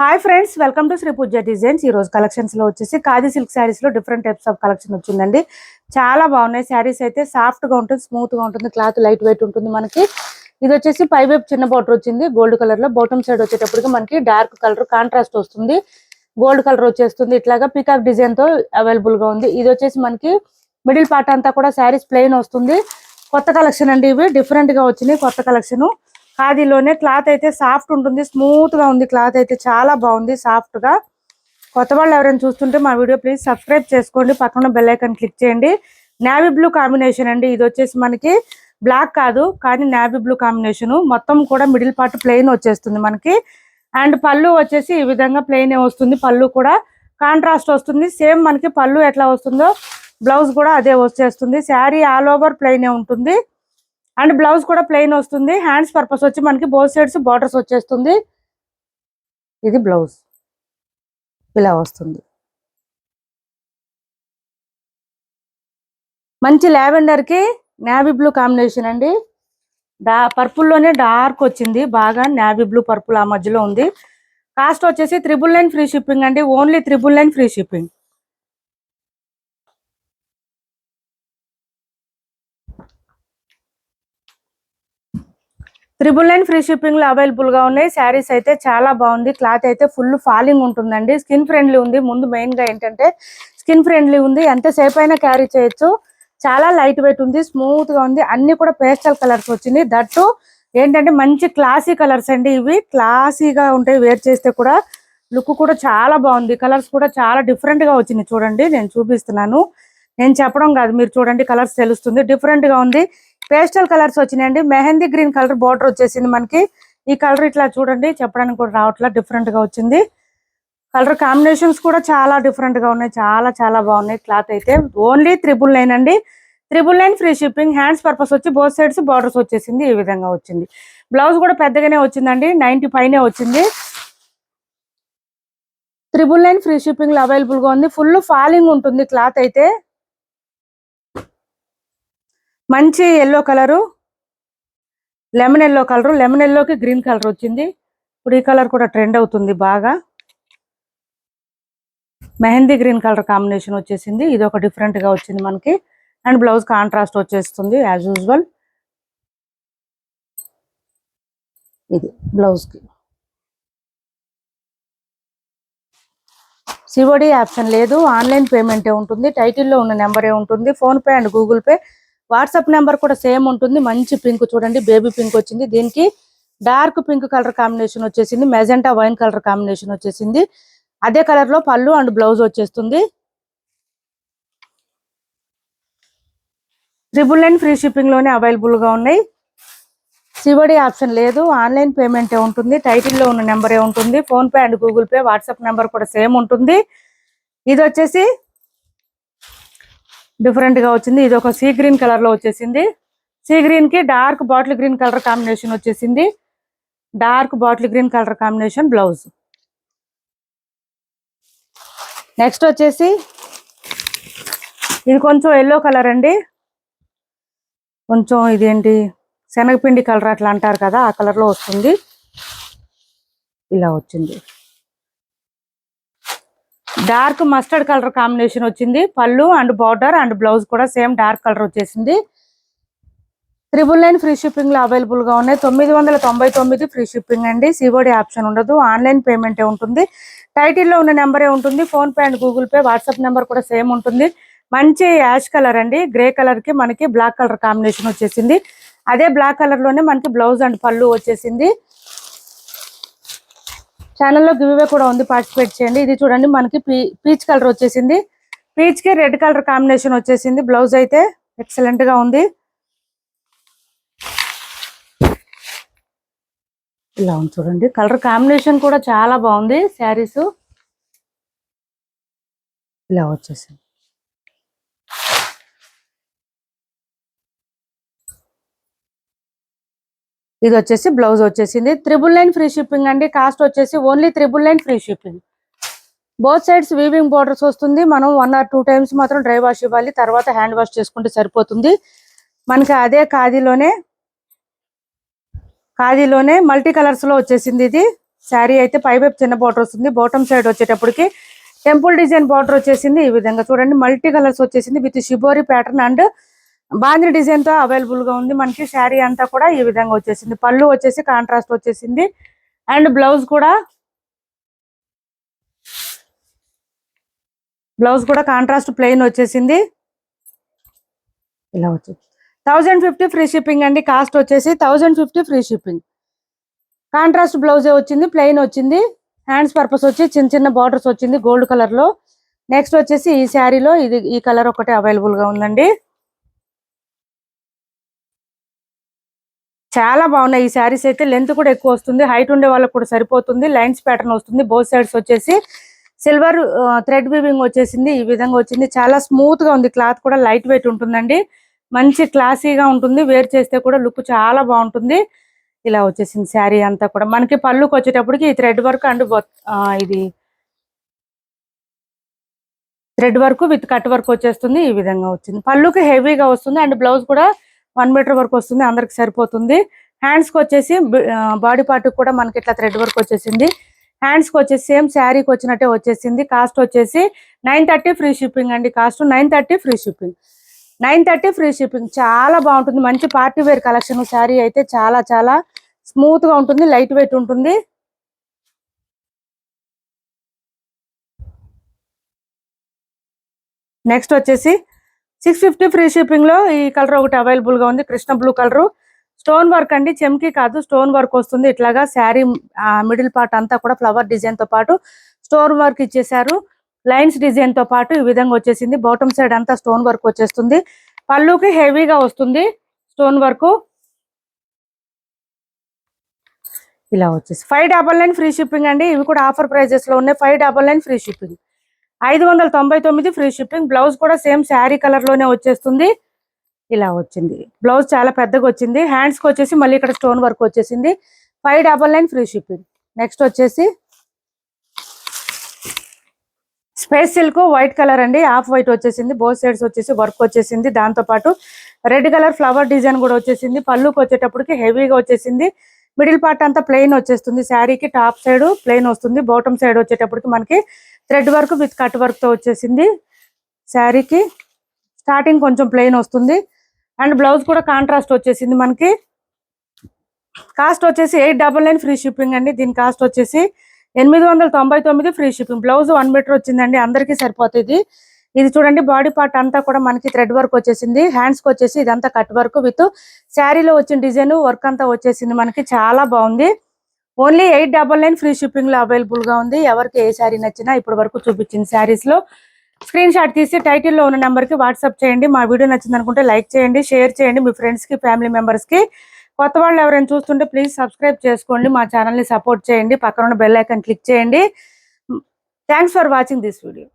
Hi friends welcome to Sri Pooja designs ఈ రోజు కలెక్షన్స్లో వచ్చేసి ఖాదీ సిల్క్ శారీస్లో డిఫరెంట్ టైప్స్ ఆఫ్ కలెక్షన్ వచ్చిందండి. చాలా బాగున్నాయి. శారీస్ అయితే సాఫ్ట్గా ఉంటుంది స్మూత్గా ఉంటుంది క్లాత్ లైట్ వెయిట్ ఉంటుంది మనకి. ఇది వచ్చేసి పై వైపు చిన్న బార్డర్ వచ్చింది. గోల్డ్ కలర్లో బాటమ్ సైడ్ వచ్చేటప్పటికి మనకి డార్క్ కలర్ కాంట్రాస్ట్ వస్తుంది. గోల్డ్ కలర్ వచ్చేస్తుంది. ఇట్లాగా పికాక్ డిజైన్తో అవైలబుల్గా ఉంది. ఇది వచ్చేసి మనకి మిడిల్ పార్ట్ అంతా కూడా శారీస్ ప్లెయిన్ వస్తుంది. కొత్త కలెక్షన్ అండి ఇవి. డిఫరెంట్గా వచ్చినాయి కొత్త కలెక్షన్ ఖాదీలోనే క్లాత్ అయితే సాఫ్ట్ ఉంటుంది స్మూత్గా ఉంది క్లాత్ అయితే చాలా బాగుంది సాఫ్ట్గా. కొత్త వాళ్ళు ఎవరైనా చూస్తుంటే మా వీడియో ప్లీజ్ సబ్స్క్రైబ్ చేసుకోండి పక్కన బెల్ ఐకాన్ క్లిక్ చేయండి. నావీ బ్లూ కాంబినేషన్ అండి ఇది వచ్చేసి మనకి బ్లాక్ కాదు కానీ నావీ బ్లూ కాంబినేషన్ మొత్తం కూడా మిడిల్ పార్ట్ ప్లెయిన్ వచ్చేస్తుంది మనకి. అండ్ పళ్ళు వచ్చేసి ఈ విధంగా ప్లెయిన్ వస్తుంది పళ్ళు కూడా. కాంట్రాస్ట్ వస్తుంది సేమ్ మనకి పళ్ళు ఎట్లా వస్తుందో బ్లౌజ్ కూడా అదే వచ్చేస్తుంది. శారీ ఆల్ ఓవర్ ప్లెయిన్ ఉంటుంది. అండ్ బ్లౌజ్ కూడా ప్లెయిన్ వస్తుంది. హ్యాండ్స్ పర్పస్ వచ్చి మనకి బోత్ సైడ్స్ బార్డర్స్ వచ్చేస్తుంది. ఇది బ్లౌజ్. ఇలా వస్తుంది. మంచి లావెండర్కి నావీ బ్లూ కాంబినేషన్ అండి. డా పర్పుల్లోనే డార్క్ వచ్చింది. బాగా నావీ బ్లూ పర్పుల్ ఆ మధ్యలో ఉంది. కాస్ట్ వచ్చేసి త్రిబుల్ నైన్ ఫ్రీ షిప్పింగ్ అండి. Only triple nine free shipping. Triple nine free షిప్పింగ్లో అవైలబుల్గా ఉన్నాయి. శారీస్ అయితే చాలా బాగుంది. క్లాత్ అయితే ఫుల్ ఫాలింగ్ ఉంటుందండి. స్కిన్ ఫ్రెండ్లీ ఉంది. ముందు మెయిన్గా ఏంటంటే స్కిన్ ఫ్రెండ్లీ ఉంది. ఎంతసేపు అయినా క్యారీ చేయొచ్చు. చాలా లైట్ వెయిట్ ఉంది. స్మూత్గా ఉంది. అన్ని కూడా పేస్టల్ కలర్స్ వచ్చింది. దట్టు ఏంటంటే మంచి క్లాసీ కలర్స్ అండి ఇవి. క్లాసీగా ఉంటాయి. వేర్ చేస్తే కూడా లుక్ కూడా చాలా బాగుంది. కలర్స్ కూడా చాలా డిఫరెంట్గా వచ్చింది చూడండి. నేను చూపిస్తున్నాను. నేను చెప్పడం కాదు. మీరు చూడండి. కలర్స్ తెలుస్తుంది. డిఫరెంట్గా ఉంది. పేస్టల్ కలర్స్ వచ్చినాయండి. మెహందీ గ్రీన్ కలర్ బార్డర్ వచ్చేసింది మనకి. ఈ కలర్ ఇట్లా చూడండి చెప్పడానికి కూడా రావట్లా డిఫరెంట్గా వచ్చింది. కలర్ కాంబినేషన్స్ కూడా చాలా డిఫరెంట్గా ఉన్నాయి. చాలా చాలా బాగున్నాయి. క్లాత్ అయితే ఓన్లీ త్రిబుల్ నైన్ అండి. Triple nine free shipping hands purpose వచ్చి బోత్ సైడ్స్ బార్డర్స్ వచ్చేసింది. ఈ విధంగా వచ్చింది. బ్లౌజ్ కూడా పెద్దగానే వచ్చిందండి. నైన్టీ పైనే వచ్చింది. త్రిబుల్ నైన్ ఫ్రీ షిప్పింగ్ అవైలబుల్గా అవైలబుల్గా ఉంది. ఫుల్ ఫాలింగ్ ఉంటుంది క్లాత్ అయితే. మంచి yellow colour lemon yellow colour lemon ఎల్లోకి గ్రీన్ కలర్ వచ్చింది. ఇప్పుడు ఈ కలర్ కూడా ట్రెండ్ అవుతుంది బాగా. మెహందీ గ్రీన్ కలర్ కాంబినేషన్ వచ్చేసింది. ఇది ఒక డిఫరెంట్గా వచ్చింది మనకి. అండ్ బ్లౌజ్ కాంట్రాస్ట్ వచ్చేస్తుంది యాజ్ యూజువల్ ఇది బ్లౌజ్కి. ఆప్షన్ లేదు. ఆన్లైన్ పేమెంటే ఉంటుంది. టైటిల్లో ఉన్న నెంబరే ఉంటుంది. PhonePe and Google Pay WhatsApp number కూడా సేమ్ ఉంటుంది. మంచి పింక్ చూడండి బేబీ పింక్ వచ్చింది. దీనికి డార్క్ పింక్ కలర్ కాంబినేషన్ వచ్చేసింది. మెజెంటా వైన్ కలర్ కాంబినేషన్ వచ్చేసింది. అదే కలర్లో పళ్ళు అండ్ బ్లౌజ్ వచ్చేస్తుంది. ట్రిపుల్ నైన్ ఫ్రీ షిప్పింగ్లోనే అవైలబుల్గా ఉన్నాయి. సివడి ఆప్షన్ లేదు. ఆన్లైన్ పేమెంటే ఉంటుంది. టైటిల్లో ఉన్న నెంబరే ఉంటుంది. PhonePe and Google Pay WhatsApp number కూడా సేమ్ ఉంటుంది. ఇది వచ్చేసి డిఫరెంట్గా వచ్చింది. ఇది ఒక సీ గ్రీన్ కలర్లో వచ్చేసింది. సీ గ్రీన్కి dark bottle green colour combination వచ్చేసింది. Dark bottle green colour combination blouse. Next వచ్చేసి ఇది కొంచెం ఎల్లో కలర్ అండి. కొంచెం ఇదేంటి? శనగపిండి కలర్ అట్లా అంటారు కదా ఆ కలర్లో వస్తుంది. ఇలా వచ్చింది. డార్క్ మస్టర్డ్ కలర్ కాంబినేషన్ వచ్చింది. పళ్ళు అండ్ బార్డర్ అండ్ బ్లౌజ్ కూడా సేమ్ డార్క్ కలర్ వచ్చేసింది. త్రిబుల్ నైన్ ఫ్రీ షిప్పింగ్లో అవైలబుల్గా ఉన్నాయి. తొమ్మిది వందల తొంభై తొమ్మిది ఫ్రీ షిప్పింగ్ అండి. సివోడి ఆప్షన్ ఉండదు. ఆన్లైన్ పేమెంటే ఉంటుంది. టైటిల్లో ఉన్న నెంబరే ఉంటుంది. PhonePe and Google Pay WhatsApp number కూడా సేమ్ ఉంటుంది. మంచి యాష్ కలర్ అండి. గ్రే కలర్కి మనకి బ్లాక్ కలర్ కాంబినేషన్ వచ్చేసింది. అదే బ్లాక్ కలర్లోనే మనకి బ్లౌజ్ అండ్ పళ్ళు వచ్చేసింది. ఛానల్లో గివ్వే కూడా ఉంది పార్టిసిపేట్ చేయండి. ఇది చూడండి మనకి పీచ్ కలర్ వచ్చేసింది. పీచ్కి రెడ్ కలర్ కాంబినేషన్ వచ్చేసింది. బ్లౌజ్ అయితే ఎక్సలెంట్గా ఉంది. ఇలా ఉంది చూడండి. కలర్ కాంబినేషన్ కూడా చాలా బాగుంది శారీస్. ఇలా వచ్చేసింది. ఇది వచ్చేసి బ్లౌజ్ వచ్చేసింది. త్రిబుల్ నైన్ ఫ్రీ షిప్పింగ్ అండి. కాస్ట్ వచ్చేసి only triple nine free shipping. Both sides weaving borders వస్తుంది. మనం వన్ ఆర్ టూ టైమ్స్ మాత్రం డ్రై వాష్ ఇవ్వాలి. తర్వాత హ్యాండ్ వాష్ చేసుకుంటే సరిపోతుంది. మనకి అదే ఖాదీలోనే ఖాదీలోనే మల్టీ కలర్స్లో వచ్చేసింది ఇది. శారీ అయితే పైవైపు చిన్న బార్డర్ వస్తుంది. బాటమ్ సైడ్ వచ్చేటప్పటికి టెంపుల్ డిజైన్ బార్డర్ వచ్చేసింది. ఈ విధంగా చూడండి. మల్టీ కలర్స్ వచ్చేసింది. With shibori pattern and bandhani డిజైన్తో అవైలబుల్గా ఉంది. మనకి శారీ అంతా కూడా ఈ విధంగా వచ్చేసింది. పళ్ళు వచ్చేసి కాంట్రాస్ట్ వచ్చేసింది. అండ్ బ్లౌజ్ కూడా బ్లౌజ్ కూడా కాంట్రాస్ట్ ప్లెయిన్ వచ్చేసింది. ఇలా వచ్చింది థౌజండ్ ఫిఫ్టీ ఫ్రీ షిప్పింగ్ అండి. కాస్ట్ వచ్చేసి thousand fifty free shipping. Contrast బ్లౌజే వచ్చింది ప్లెయిన్ వచ్చింది. హ్యాండ్స్ పర్పస్ వచ్చి చిన్న చిన్న బార్డర్స్ వచ్చింది గోల్డ్ కలర్లో. నెక్స్ట్ వచ్చేసి ఈ శారీలో ఇది ఈ కలర్ ఒకటే అవైలబుల్గా ఉందండి. చాలా బాగున్నాయి. ఈ శారీస్ అయితే లెంత్ కూడా ఎక్కువ వస్తుంది. హైట్ ఉండే వాళ్ళకి కూడా సరిపోతుంది. లైన్స్ ప్యాటర్న్ వస్తుంది. బోత్ సైడ్స్ వచ్చేసి సిల్వర్ థ్రెడ్ వీవింగ్ వచ్చేసింది. ఈ విధంగా వచ్చింది. చాలా స్మూత్గా ఉంది. క్లాత్ కూడా లైట్ వెయిట్ ఉంటుందండి. మంచి క్లాసీగా ఉంటుంది. వేర్ చేస్తే కూడా లుక్ చాలా బాగుంటుంది. ఇలా వచ్చేసింది శారీ అంతా కూడా. మనకి పళ్ళుకి వచ్చేటప్పటికి ఈ థ్రెడ్ వర్క్ అండ్ ఇది thread work with cut work వచ్చేస్తుంది. ఈ విధంగా వచ్చింది. పళ్ళుకి హెవీగా వస్తుంది. అండ్ బ్లౌజ్ కూడా వన్ మీటర్ వరకు వస్తుంది అందరికి సరిపోతుంది. హ్యాండ్స్కి వచ్చేసి బాడీ పార్ట్కి కూడా మనకి ఇట్లా థ్రెడ్ వర్క్ వచ్చేసింది. హ్యాండ్స్కి వచ్చేసి సేమ్ శారీకి వచ్చినట్టే వచ్చేసింది. కాస్ట్ వచ్చేసి నైన్ థర్టీ ఫ్రీ షిప్పింగ్ అండి. Cost nine thirty free shipping nine thirty free shipping చాలా బాగుంటుంది. మంచి పార్టీ వేర్ కలెక్షన్ శారీ అయితే చాలా చాలా స్మూత్గా ఉంటుంది లైట్ వెయిట్ ఉంటుంది. నెక్స్ట్ వచ్చేసి సిక్స్ ఫిఫ్టీ ఫ్రీ షిప్పింగ్లో ఈ కలర్ ఒకటి అవైలబుల్గా ఉంది. Krishna blue colour. Stone work అండి. చెమ్కి కాదు స్టోన్ వర్క్ వస్తుంది. ఇట్లాగా శారీ మిడిల్ పార్ట్ అంతా కూడా ఫ్లవర్ డిజైన్తో పాటు స్టోన్ వర్క్ ఇచ్చేసారు లైన్స్ డిజైన్తో పాటు ఈ విధంగా వచ్చేసింది. బాటమ్ సైడ్ అంతా స్టోన్ వర్క్ వచ్చేస్తుంది. పళ్ళుకి హెవీగా వస్తుంది స్టోన్ వర్క్. ఇలా వచ్చేసి five double nine free shipping అండి. ఇవి కూడా ఆఫర్ ప్రైజెస్లో ఉన్నాయి. Five double nine free shipping. ఐదు వందల తొంభై తొమ్మిది ఫ్రీ షిప్పింగ్ బ్లౌజ్ కూడా సేమ్ శారీ కలర్లోనే వచ్చేస్తుంది. ఇలా వచ్చింది. బ్లౌజ్ చాలా పెద్దగా వచ్చింది. హ్యాండ్స్కి వచ్చేసి మళ్ళీ ఇక్కడ స్టోన్ వర్క్ వచ్చేసింది. Five double nine free shipping next వచ్చేసి స్పేస్ సిల్క్ వైట్ కలర్ అండి. హాఫ్ వైట్ వచ్చేసింది. బోత్ సైడ్స్ వచ్చేసి వర్క్ వచ్చేసింది. దాంతో పాటు రెడ్ కలర్ ఫ్లవర్ డిజైన్ కూడా వచ్చేసింది. పళ్ళుకి వచ్చేటప్పటికి హెవీగా వచ్చేసింది. మిడిల్ పార్ట్ అంతా ప్లెయిన్ వచ్చేస్తుంది. శారీకి టాప్ సైడ్ ప్లెయిన్ వస్తుంది. బాటమ్ సైడ్ వచ్చేటప్పటికి మనకి థ్రెడ్ వర్క్ విత్ కట్ వర్క్తో వచ్చేసింది. శారీకి స్టార్టింగ్ కొంచెం ప్లెయిన్ వస్తుంది. అండ్ బ్లౌజ్ కూడా కాంట్రాస్ట్ వచ్చేసింది మనకి. కాస్ట్ వచ్చేసి eight double nine free shipping అండి. దీని కాస్ట్ వచ్చేసి ఎనిమిది వందల తొంభై తొమ్మిది free shipping. Blouse one metre వచ్చిందండి. అందరికీ సరిపోతుంది. ఇది చూడండి బాడీ పార్ట్ అంతా కూడా మనకి థ్రెడ్ వర్క్ వచ్చేసింది. హ్యాండ్స్కి వచ్చేసి ఇదంతా కట్ వర్క్ విత్ శారీలో వచ్చిన డిజైన్ వర్క్ అంతా వచ్చేసింది మనకి. చాలా బాగుంది. Only eight double nine free షిప్పింగ్లో అవైలబుల్గా ఉంది. ఎవరికి ఏ శారీ నచ్చినా ఇప్పటి వరకు చూపించింది శారీస్లో స్క్రీన్ షాట్ తీసి టైటిల్లో ఉన్న నెంబర్కి వాట్సాప్ చేయండి. మా వీడియో నచ్చింది అనుకుంటే లైక్ చేయండి షేర్ చేయండి. మీ ఫ్రెండ్స్కి ఫ్యామిలీ మెంబర్స్కి. కొత్త వాళ్ళు ఎవరైనా చూస్తుంటే ప్లీజ్ సబ్స్క్రైబ్ చేసుకోండి. మా ఛానల్ని సపోర్ట్ చేయండి. పక్కన ఉన్న బెల్ ఐకాన్ క్లిక్ చేయండి. Thanks for watching this video